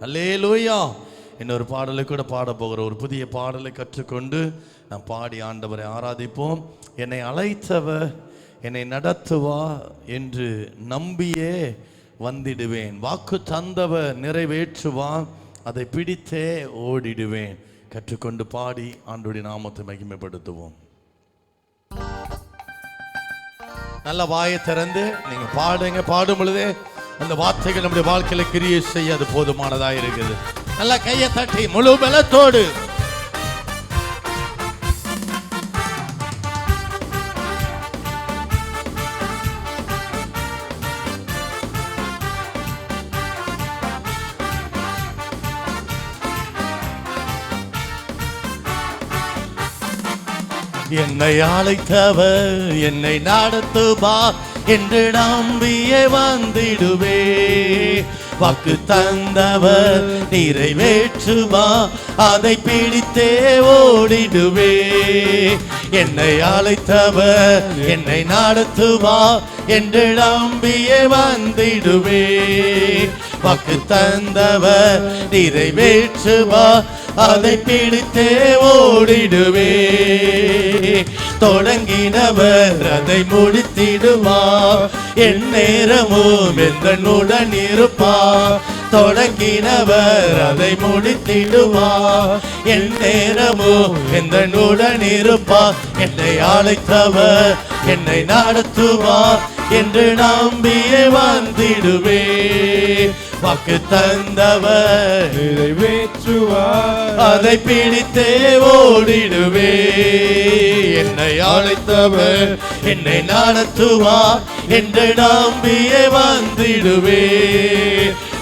அல்லே லூய்யா இன்னொரு பாடலை கூட பாட போகிற ஒரு புதிய பாடலை கற்றுக்கொண்டு நாம் பாடி ஆண்டவரை ஆராதிப்போம். என்னை அழைத்தவர் என்னை நடத்துவா என்று நம்பியே வந்திடுவேன். வாக்கு தந்தவர் நிறைவேற்றுவா அதை பிடித்தே ஓடிடுவேன். கற்றுக்கொண்டு பாடி ஆண்டுடைய நாமத்தை மகிமைப்படுத்துவோம். நல்ல வாயை திறந்து நீங்க பாடுங்க பாடும் பொழுதே அந்த வார்த்தைகள் நம்முடைய வாழ்க்கையில கிரியை செய்ய அது போதுமானதா இருக்குது. நல்லா கையை தட்டி முழு பலத்தோடு. என்னை அழைத்தவர் என்னை நடத்துவா என்று நம்பியே வந்திடுவே. வாக்கு தந்தவர் நிறைவேற்றுமா? அதை பிடித்தே ஓடிடுவே. என்னை அழைத்தவர் என்னை நடத்துவா என்று நம்பியே வந்திடுவே. வாக்கு தந்தவர் நிறைவேற்றுவா அதை பிடித்தே ஓடிடுவே. தொடங்கினவர் அதை முடித்திடுவார் என் நேரமும் எந்தனுடன் இருப்பார் தொடங்கினவர் அதை முடித்திடுவார் என் நேரமும் எந்தனுடன் இருப்பார் என்னை அழைத்தவர் என்னை நடத்துவார் என்று நம்பியே வந்திடுவேன். வாக்கு தந்தவர். நிறைவேற்றுவார். அதை பிடித்தே ஓடிடுவே. என்னை அழைத்தவர் என்னை நடத்துவார் என்று நம்பியே வந்திடுவே.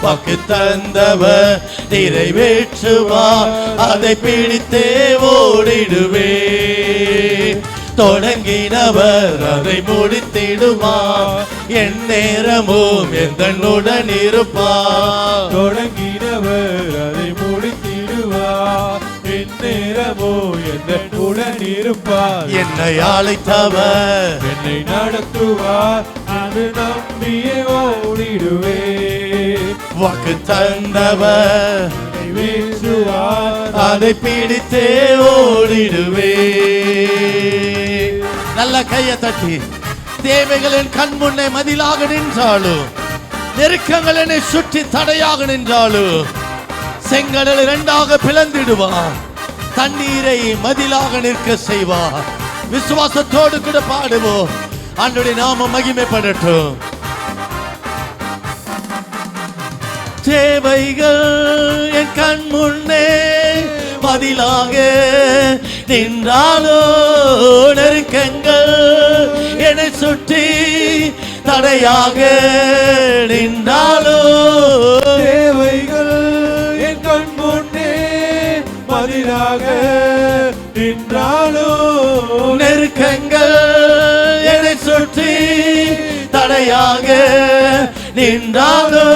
வாக்கு தந்தவர் நிறைவேற்றுவார். அதை பிடித்தே ஓடிடுவே. தொடங்கினவர் அதை முடித்திடுவார். என் நேரமும் எந்தனுடன் இருப்பார். தொடங்கினவர் அதை முடித்திடுவார். என் நேரமோ என்னுடன் இருப்பார். என்னை அழைத்தவர். என்னை நடத்துவார். அது நம்பியே ஓடிடுவே வாக்கு தந்தவர். நிறைவேற்றுவார் அதை பிடித்தே ஓடிடுவே நல்ல கையை தட்டி தேவைகளின் கண் முன்னே மதிலாக நின்றாலும் நெருக்கங்கள் என்னை சுற்றி தடையாக நின்றாலும் செங்கடல் இரண்டாக பிளந்திடுவார் தண்ணீரை மதிலாக நிற்க செய்வார். விசுவாசத்தோடு கூட பாடுவோம். அன்றைய நாம மகிமைப்படட்டும். தேவைகள் என் கண் முன்னே பதிலாக நின்றாலோ நெருக்கங்கள் என்னை சுற்றி தடையாக நின்றாலோ. தேவைகள் என் கண் முன்னே பதிலாக நின்றாலோ. நெருக்கங்கள் என்னை சுற்றி தடையாக நின்றாலோ.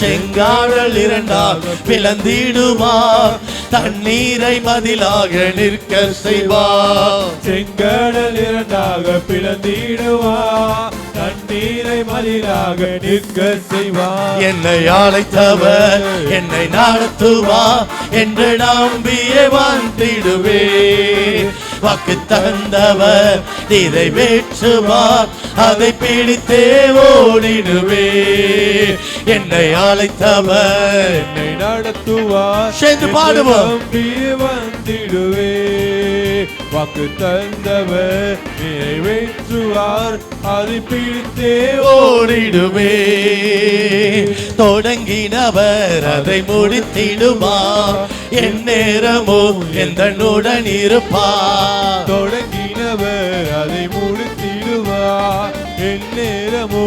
செங்காடல் இரண்டால் பிளந்திடுமா? தண்ணீரை மதிலாக நிற்க செய்வார் செங்கடல் இரண்டாக பிளந்திடுவா. தண்ணீரை மதிலாக நிற்க செய்வா. என்னை அழைத்தவர் என்னை நடத்துவா என்று நம்பியே வந்திடுவே. வாக்கு தந்தவர். நிறைவேற்றுவார் அதை பிடித்தே ஓடிடுவே என்னை அழைத்தவர். என்னை நடத்துவார். சேர்ந்து பாடுவோம். வந்திடுவே. வாக்கு தந்தவர் நிறைவேற்றுவார் அதை பிடித்தே ஓடிடுவே தொடங்கினவர் அதை முடித்திடுமா? என் நேரமோ எந்தனுடன் இருப்பார் தொடங்கினவர் அதை முடித்திடுவார் என் நேரமோ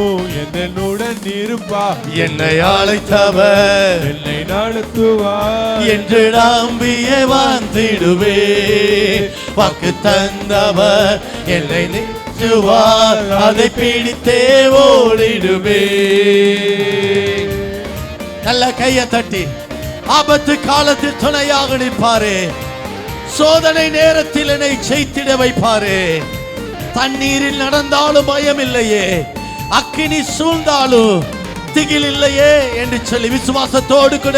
என்னுடன் இருப்பார் என்னை அழைத்தவர் என்னை நடத்துவார் என்று நம்பியே வந்திடுவே வாக்கு தந்தவர். என்னை நிறுத்துவார். அதை பிடித்தே ஓடிடுவே நல்ல கையை தட்டி ஆபத்து காலத்தில் துணையாக நிற்பாரே. சோதனை நேரத்தில் என்னை ஜெயித்திட வைப்பாரே. தண்ணீரில் நடந்தாலும் பயம் இல்லையே அக்கினி சூழ்ந்தாலும் திகில் இல்லையே என்று சொல்லி விசுவாசத்தோடு கூட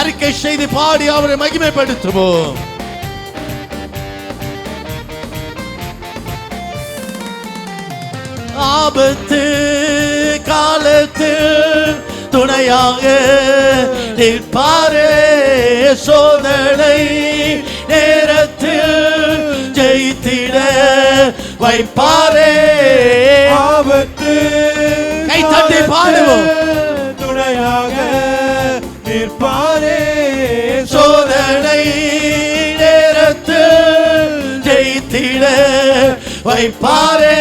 அறிக்கை செய்து பாடி அவரை மகிமைப்படுத்துவோம். ஆபத்து காலத்து துணையாக நிற்பாரே சோதனை நேரத்தில் ஜெயித்திட வைப்பாரே ஆபத்து கை தட்டி பாடுவோம். துணையாக நிற்பாரே சோதனை நேரத்தில் ஜெயித்திட வைப்பாரே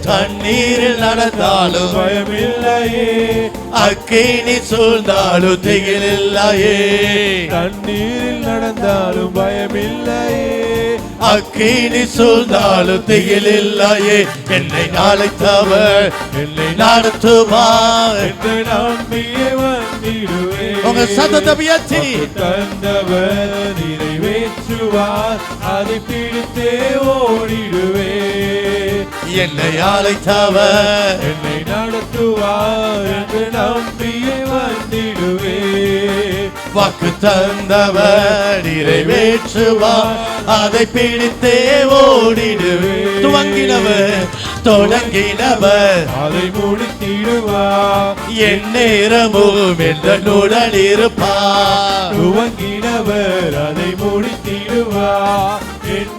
தண்ணீரில் நடந்தாலும் பயமில்லையே. அக்கினி சூழ்ந்தாலும் திகிலில்லையே. தண்ணீரில் நடந்தாலும் பயமில்லையே. அக்கினி சூழ்ந்தாலும் திகிலில்லையே. என்னை நாளைத்தவர் என்னை நடத்துவார் என்று நம்பியே வந்திடுவே. உங்க சத்தத்தை உயர்த்தி. தந்தவர் நிறைவேற்றுவார். அதை பிடித்தே ஓடிடுவே. என்னை அழைத்தவர். என்னை நடத்துவார் என்று நம்பியே வந்திடுவே வாக்கு தந்தவர் நிறைவேற்றுவார். அதை பிடித்தே ஓடிடுவே துவங்கினவர் தொடங்கினவர். அதை முடித்திடுவார். என் நேரமும் என்னுடன் இருப்பார். துவங்கினவர் அதை முடித்திடுவார். என்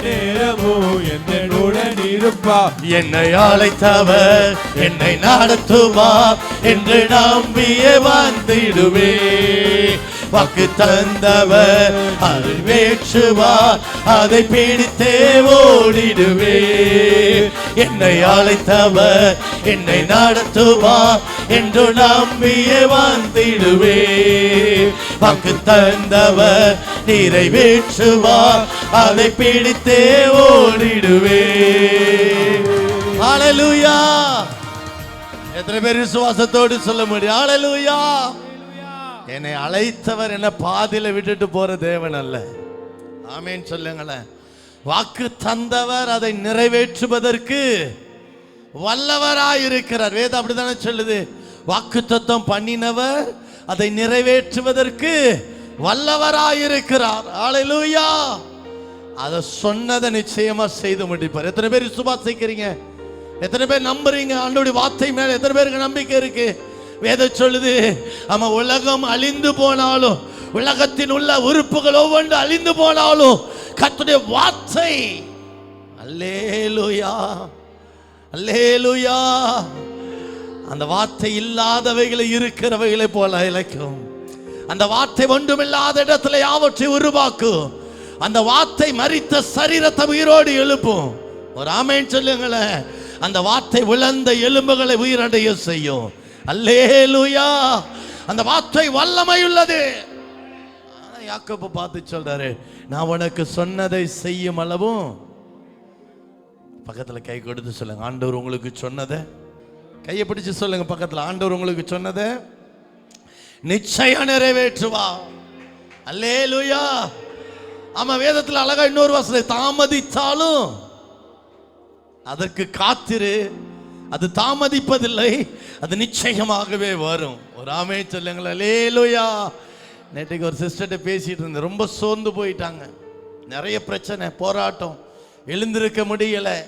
என்னுடன் இருப்பார் என்னை அழைத்தவர் என்னை நடத்துவார் என்று நம்பியே வந்திடுவே. வாக்கு தந்தவர் அருள் வேற்றுவார் அதை பிடித்தே ஓடிடுவே. என்னை அழைத்தவர் என்னை நடத்துவார் என்று நம்பியே வந்திடுவே. வாக்கு தந்தவர் நிறைவேற்றுவார் அதை பிடித்தே ஓடிடுவே. ஹalleluya. எத்தனை பேர் விசுவாசத்தோடு சொல்ல முடியும்? ஹalleluya. என்னை அழைத்தவர் என்ன பாதியில விட்டுட்டு போற தேவன் அல்ல. ஆமென் சொல்லுங்களேன். வாக்கு தந்தவர் அதை நிறைவேற்றுவதற்கு வல்லவராயிருக்கிறார். வேதம் அப்படித்தானே சொல்லுது? வாக்கு தத்தம் பண்ணினவர் அதை நிறைவேற்றுவதற்கு வல்லவராயிருக்கிறார். ஹalleluya அதை சொன்னதை நிச்சயமா செய்து முடிப்பார். எத்தனை பேர் விசுவாசிக்கிறீங்க? எத்தனை பேர் நம்புறீங்க? ஆண்டோடைய வார்த்தை மேல எத்தனை பேருக்கு நம்பிக்கை இருக்கு? வேத சொல்லுது நம்ம உலகம் அழிந்து போனாலும் உலகத்தின் உள்ள உறுப்புகள் ஒவ்வொன்று அழிந்து போனாலும் கத்துடைய வார்த்தை அல்லேலுயா அல்லேலுயா. அந்த வார்த்தை இல்லாதவைகளை இருக்கிறவைகளை போல இழைக்கும். அந்த வார்த்தை ஒன்றுமில்லாத இடத்துல யாவற்றை உருவாக்கும்? அந்த வார்த்தை மறித்த சரீரத்தை உயிரோடு எழுப்பும். ஒரு ஆமேன் சொல்லுங்களேன். அந்த வார்த்தை விழுந்த எலும்புகளை உயிரடைய செய்யும். அல்லேலூயா. அந்த வார்த்தை வல்லமை உள்ளது. யாக்கப்பு பார்த்து சொல்றாரு நான் உனக்கு சொன்னதை செய்யும் அளவும் பக்கத்தில் கை கொடுத்து சொல்லுங்க. ஆண்டவர் உங்களுக்கு சொன்னதை. கையை பிடிச்சு சொல்லுங்க பக்கத்தில். ஆண்டவர் உங்களுக்கு சொன்னதை நிச்சயம் நிறைவேற்றுவா அல்லே லூயா ஆமா வேதத்தில் அழகா இன்னொரு வசனம் தாமதித்தாலும் அதற்கு காத்திரு. அது தாமதிப்பதில்லை அது நிச்சயமாகவே வரும். ஒரு ஆமே சொல்லுங்களேன் அல்லேலூயா. நேற்றுக்கு ஒரு சிஸ்டர்கிட்ட பேசிட்டு இருந்தேன் ரொம்ப சோர்ந்து போயிட்டாங்க. நிறைய பிரச்சனை போராட்டம் எழுந்திருக்க முடியலை.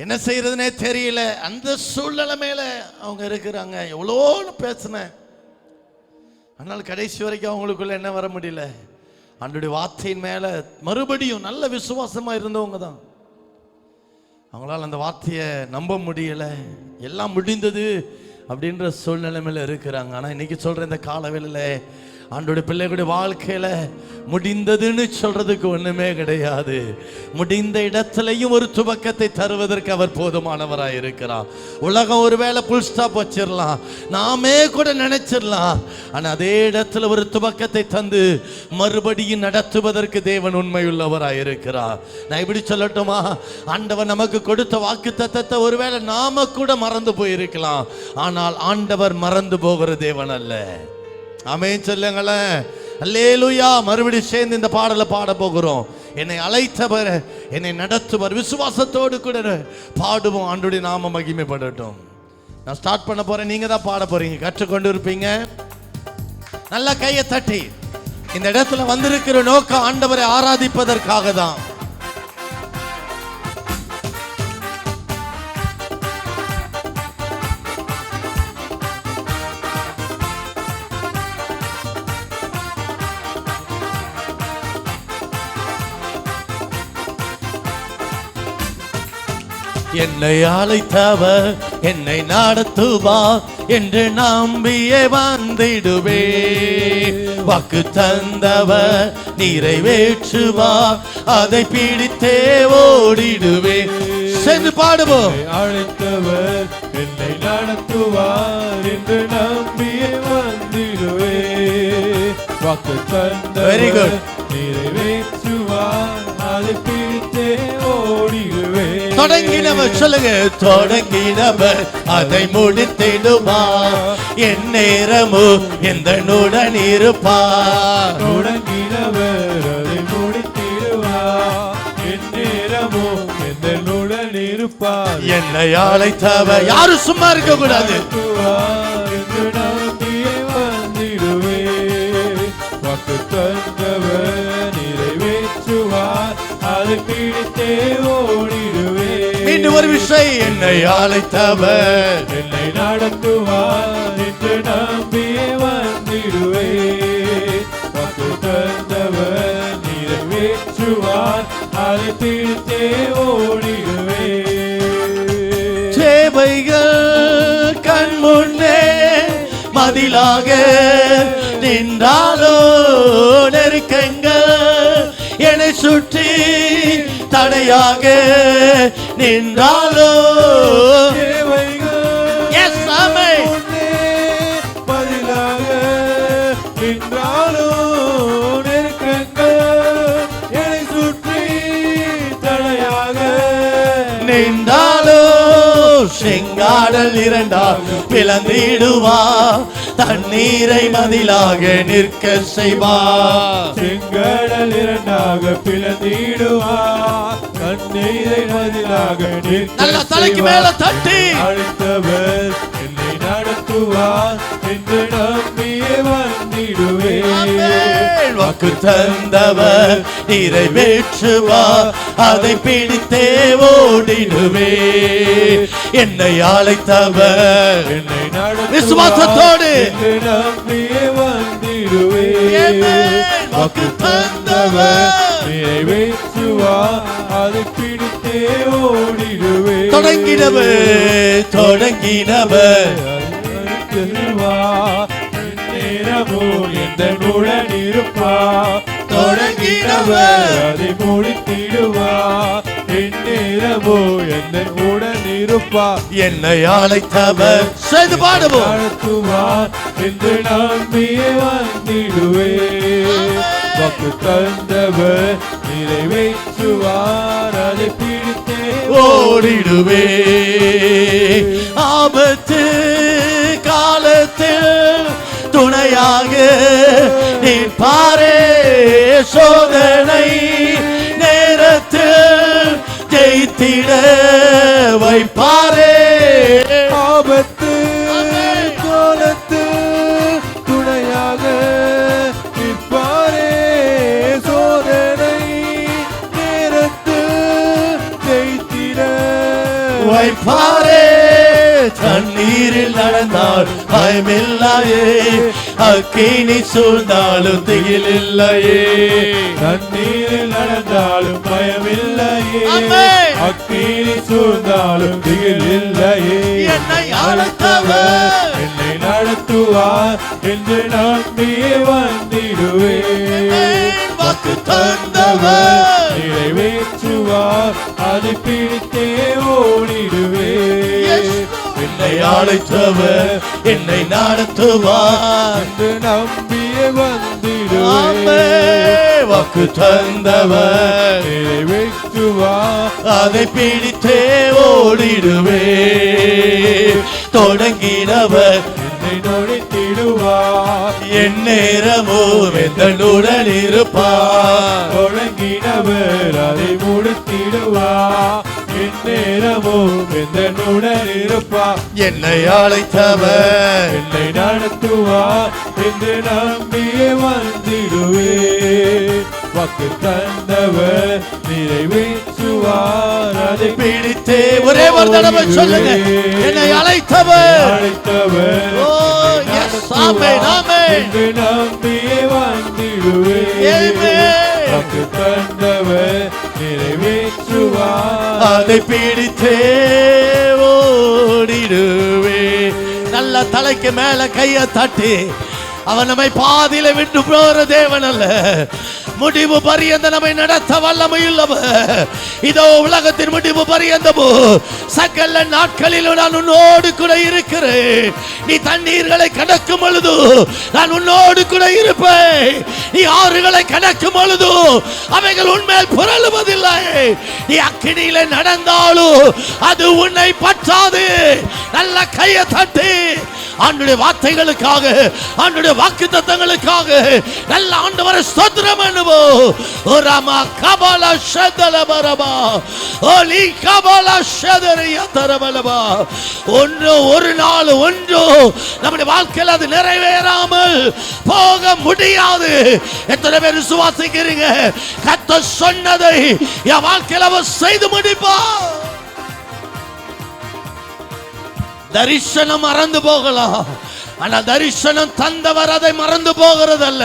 என்ன செய்யறதுனே தெரியல. அந்த சூழ்நிலை மேல அவங்க இருக்கிறாங்க. எவ்வளோன்னு பேசினேன். ஆனால் கடைசி வரைக்கும் அவங்களுக்குள்ள என்ன வர முடியல. அன்றைய வார்த்தையின் மேல மறுபடியும் நல்ல விசுவாசமா இருந்தவங்க தான். அவங்களால அந்த வார்த்தையை நம்ப முடியல. எல்லாம் முடிந்தது அப்படின்ற சூழ்நிலைமையில இருக்கிறாங்க. ஆனா இன்னைக்கு சொல்ற இந்த காலவேளையில ஆண்டோட பிள்ளைகளுடைய வாழ்க்கையில முடிந்ததுன்னு சொல்றதுக்கு ஒண்ணுமே கிடையாது. முடிந்த இடத்துலையும் ஒரு துவக்கத்தை தருவதற்கு அவர் போதுமானவராக இருக்கிறார். உலகம் ஒருவேளை புல் ஸ்டாப் வச்சிடலாம் நாமே கூட நினைச்சிடலாம் ஆனால் அதே இடத்துல ஒரு துவக்கத்தை தந்து மறுபடியும் நடத்துவதற்கு தேவன் உண்மையுள்ளவராக இருக்கிறார். நான் இப்படி சொல்லட்டுமா? ஆண்டவர் நமக்கு கொடுத்த வாக்கு தத்தத்தை ஒருவேளை நாம கூட மறந்து போயிருக்கலாம். ஆனால் ஆண்டவர் மறந்து போகிற தேவன் அல்ல. ஆமென் சொல்லுங்களேன் அல்லேலுயா. மறுபடியும் சேர்ந்து இந்த பாடலை பாட போகிறோம். என்னை அழைத்தவர் என்னை நடத்துவர் விசுவாசத்தோடு கூட பாடுவோம் ஆண்டுடைய நாம மகிமைப்படட்டும். நான் ஸ்டார்ட் பண்ண போறேன். நீங்க தான் பாட போறீங்க. கற்றுக்கொண்டு இருப்பீங்க நல்லா கையை தட்டி. இந்த இடத்துல வந்திருக்கிற நோக்கம் ஆண்டவரை ஆராதிப்பதற்காக தான் என்னை அழைத்தவர் என்னை நடத்துவா என்று நம்பியே வந்திடுவே. வாக்கு தந்தவர் நிறைவேற்றுவா அதை பிடித்தே ஓடிடுவே. சென்று பாடுவோம். அழைத்தவர் என்னை நடத்துவார் என்று நம்பியே வந்திடுவே. வாக்கு தந்தவர் Very good. தொடங்கினவர் சொல்லுங்க. தொடங்கினவர் அதை முடித்திடுமா? என் நேரமோ எந்த நுடன் இருப்பா? தொடங்கினவர் அதை முடித்திடுவார் என் நேரமோ எந்த நுடன் இருப்பார் என்னை அழைத்தவர் யாரும் சும்மா இருக்க கூடாது தந்தவர் நிறைவேற்றுவார். அதை பிடித்தே விஷயம் என்னை அழைத்தவர். என்னை நடத்துவார் என்று நம்பியே வந்திடுவே. வாக்கு தந்தவர் நிறைவேற்றுவார் அதை பிடித்தே ஓடிடுவே. சேவைகள் கண் முன்னே மதிலாக நின்றாலோ நெருக்கங்கள் என்னை சுற்றி தடையாக நின்றாலோ? செங்காடல் இரண்டால் பிளந்திடுவா? தண்ணீரை மதிலாக நிற்க செய்வா? செங்கடல் இரண்டாக பிளந்திடுவார் கண்ணீரை பதிலாக நல்லா தலைக்கு மேல தட்டி அழைத்தவர் என்னை நடத்துவார் என்று நம்பியே வந்திடுவே. வாக்கு தந்தவர் நிறைவேற்றுவா அதை பிடித்தே ஓடிடுவே என்னை அழைத்தவர் என்னை விசுவாசத்தோடு. நம்பியே வந்திடுவே. வாக்கு தந்தவர். நிறைவேற்றுவார் அதை பிடித்தே ஓடிடுவே. தொடங்கினவர் தொடங்கினவர் நேரமோ எந்த உடன் இருப்பா. தொடங்கினவர். அதை முடித்திடுவா என் நேரமோ எந்த உடன் இருப்பா என்னை அழைத்தவர் செய்து பாடுவோம். நடத்துவார் என்று நம்பியே வந்திடுவே. வாக்கு தந்தவர் நிறைவேற்றுவார். அதை பிடித்தே ஓடிடுவே. ஆபத்து காலத்தில் துணையாக நீ பாரே சோதனை நேரத்தில் ஜெயித்திட வைப்பாரே. வைப்பாரே தண்ணீரில் நடந்தால் பயமில்லையே. அக்கினி சூழ்ந்தாலும் திகிலில்லையே. தண்ணீரில் நடந்தாலும் பயமில்லையே. அக்கீரி சூழ்ந்தாலும் திகில் இல்லையே என்னை அழைத்தவர். என்னை நடத்துவார். என்று நம்பியே வந்திடுவே வாக்கு தந்தவர். நிறைவேற்றுவார். அதை பிடித்தே ஓடிடுவே என்னை அழைத்தவர் என்னை நடத்துவார். என்று நம்பியே வந்திடுவே வாக்கு தந்தவர். நிறைவேற்றுவார். அதை பிடித்தே ஓடிடுவே தொடங்கினவர் என் நேரமோ வெந்தனுடன் இருப்பார். தொடங்கினவர் அதை முடித்திடுவார். என் நேரமோ காலமும் என்னுடன் இருப்பார். என்னை அழைத்தவர். என்னை நடத்துவார் என்று நம்பியே வந்திடுவே வாக்கு தந்தவர் நிறைவேற்றுவார். அதை பிடித்தே ஒரே ஒரு தடவை சொல்லுங்க. என்னை அழைத்தவர். அழைத்தவர். என்று நம்பியே Amen. வாக்கு தந்தவர் நிறைவேற்றுவார் அதை பிடித்தே ஓடிடுவே. நல்ல தலைக்கு மேல கைய தட்டி அவன் நம்மை பாதியில விட்டு போற தேவன் அல்ல. முடிவு பரியந்த நம்மை நடத்த வல்லமையுள்ளவர் இதோ உலகத்தின் முடிவு பரியந்தமோ. சகல நாட்களிலும் நான் உன்னோடு கூட இருக்கிறேன். நீ தண்ணீர்களை கடக்கும் பொழுது நான் உன்னோடு கூட இருப்பேன். நீ ஆறுகளை கடக்கும் பொழுது அவைகள் உண்மையில் புரளுவதில்லை. நீ அக்கினியில நடந்தாலும் அது உன்னை பற்றாது. நல்ல கையை தட்டி. ஆண்டுடைய வார்த்தைகளுக்காக ஆண்டுடைய வாக்கு தத்தங்களுக்காக நல்ல ஆண்டவரை ஸ்தோத்திரம் பண்ணுவோம். ஓ ராமா கபால ஷதல ஒன்று ஒரு நாள் ஒன்று நம்முடைய வாழ்க்கையில் அது நிறைவேறாமல் போக முடியாது எத்தனை பேர் விசுவாசிக்கிறீங்க கத்த சொன்னதை என் வாழ்க்கையில் அவர் செய்து முடிப்பா தரிசனம் மறந்து போகலாம் ஆனா தரிசனம் தந்தவர் அதை மறந்து போகிறதல்ல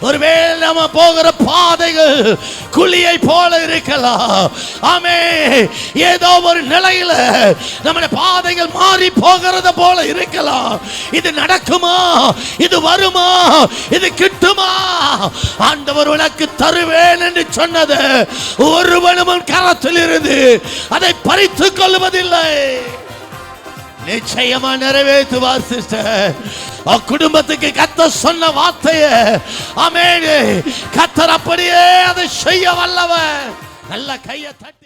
ஒருவேளை நம்ம போகிற பாதைகள் குழியை போல இருக்கலாம். ஆமே ஏதோ ஒரு நிலையில நம்முடைய பாதைகள் மாறி போகிறத போல இருக்கலாம். இது நடக்குமா? இது வருமா? இது கிட்டுமா? ஆண்டவர் உனக்கு தருவேன் என்று சொன்னது ஒருவனும் கரத்தில் இருந்து அதை பறித்துக் கொள்வதில்லை. நிச்சயமா நிறைவேற்றுவார் சிஸ்டர் குடும்பத்துக்கு கத்த சொன்ன வார்த்தைய அமேடு கத்தர் அப்படியே அதை செய்ய வல்லவ நல்ல கையை தட்டி